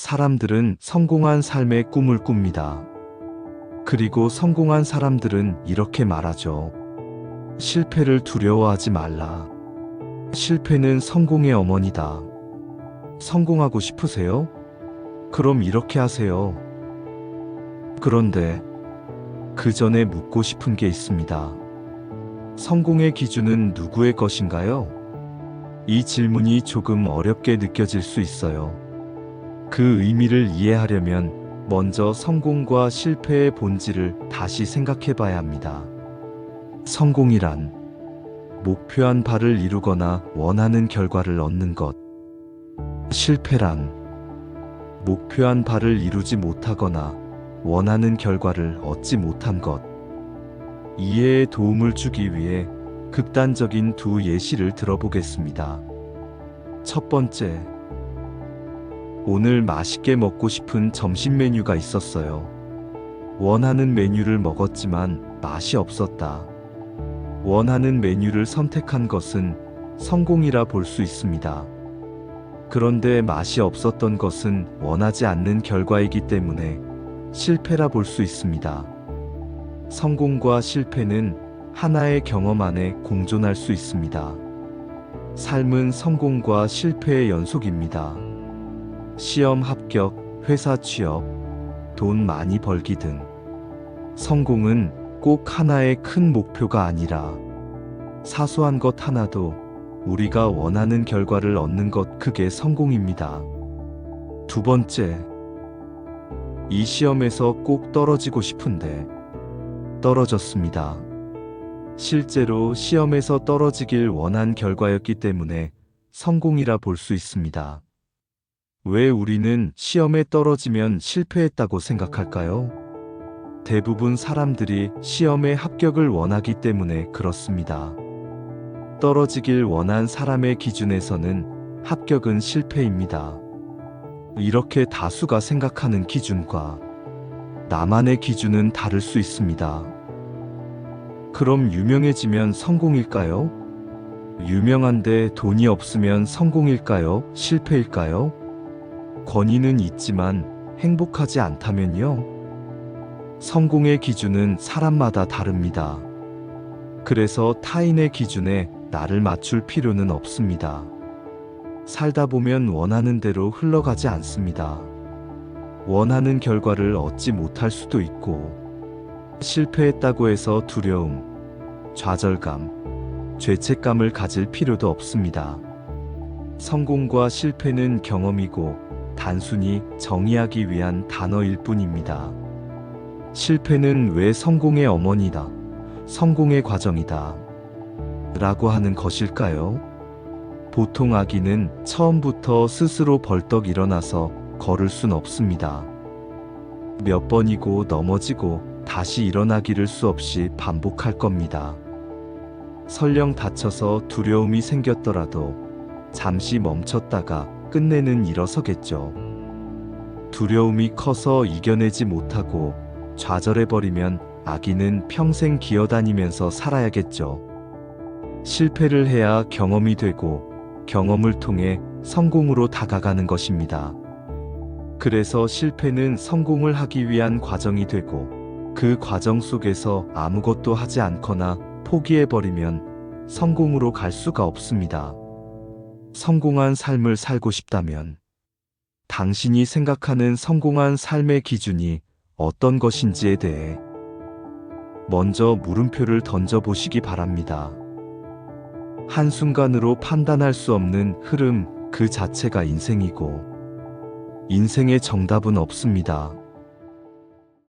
사람들은 성공한 삶의 꿈을 꿉니다. 그리고 성공한 사람들은 이렇게 말하죠. 실패를 두려워하지 말라. 실패는 성공의 어머니다. 성공하고 싶으세요? 그럼 이렇게 하세요. 그런데 그 전에 묻고 싶은 게 있습니다. 성공의 기준은 누구의 것인가요? 이 질문이 조금 어렵게 느껴질 수 있어요. 그 의미를 이해하려면 먼저 성공과 실패의 본질을 다시 생각해 봐야 합니다. 성공이란 목표한 바를 이루거나 원하는 결과를 얻는 것. 실패란 목표한 바를 이루지 못하거나 원하는 결과를 얻지 못한 것. 이해에 도움을 주기 위해 극단적인 두 예시를 들어보겠습니다. 첫 번째. 오늘 맛있게 먹고 싶은 점심 메뉴가 있었어요. 원하는 메뉴를 먹었지만 맛이 없었다. 원하는 메뉴를 선택한 것은 성공이라 볼 수 있습니다. 그런데 맛이 없었던 것은 원하지 않는 결과이기 때문에 실패라 볼 수 있습니다. 성공과 실패는 하나의 경험 안에 공존할 수 있습니다. 삶은 성공과 실패의 연속입니다. 시험 합격, 회사 취업, 돈 많이 벌기 등. 성공은 꼭 하나의 큰 목표가 아니라 사소한 것 하나도 우리가 원하는 결과를 얻는 것 그게 성공입니다. 두 번째, 이 시험에서 꼭 떨어지고 싶은데 떨어졌습니다. 실제로 시험에서 떨어지길 원한 결과였기 때문에 성공이라 볼 수 있습니다. 왜 우리는 시험에 떨어지면 실패했다고 생각할까요? 대부분 사람들이 시험에 합격을 원하기 때문에 그렇습니다. 떨어지길 원한 사람의 기준에서는 합격은 실패입니다. 이렇게 다수가 생각하는 기준과 나만의 기준은 다를 수 있습니다. 그럼 유명해지면 성공일까요? 유명한데 돈이 없으면 성공일까요? 실패일까요? 권위는 있지만 행복하지 않다면요? 성공의 기준은 사람마다 다릅니다. 그래서 타인의 기준에 나를 맞출 필요는 없습니다. 살다 보면 원하는 대로 흘러가지 않습니다. 원하는 결과를 얻지 못할 수도 있고, 실패했다고 해서 두려움, 좌절감, 죄책감을 가질 필요도 없습니다. 성공과 실패는 경험이고, 단순히 정의하기 위한 단어일 뿐입니다. 실패는 왜 성공의 어머니다, 성공의 과정이다, 라고 하는 것일까요? 보통 아기는 처음부터 스스로 벌떡 일어나서 걸을 순 없습니다. 몇 번이고 넘어지고 다시 일어나기를 수 없이 반복할 겁니다. 설령 다쳐서 두려움이 생겼더라도 잠시 멈췄다가 끝내는 일어서겠죠. 두려움이 커서 이겨내지 못하고 좌절해버리면 아기는 평생 기어다니면서 살아야겠죠. 실패를 해야 경험이 되고 경험을 통해 성공으로 다가가는 것입니다. 그래서 실패는 성공을 하기 위한 과정이 되고 그 과정 속에서 아무것도 하지 않거나 포기해버리면 성공으로 갈 수가 없습니다. 성공한 삶을 살고 싶다면 당신이 생각하는 성공한 삶의 기준이 어떤 것인지에 대해 먼저 물음표를 던져보시기 바랍니다. 한순간으로 판단할 수 없는 흐름 그 자체가 인생이고 인생의 정답은 없습니다.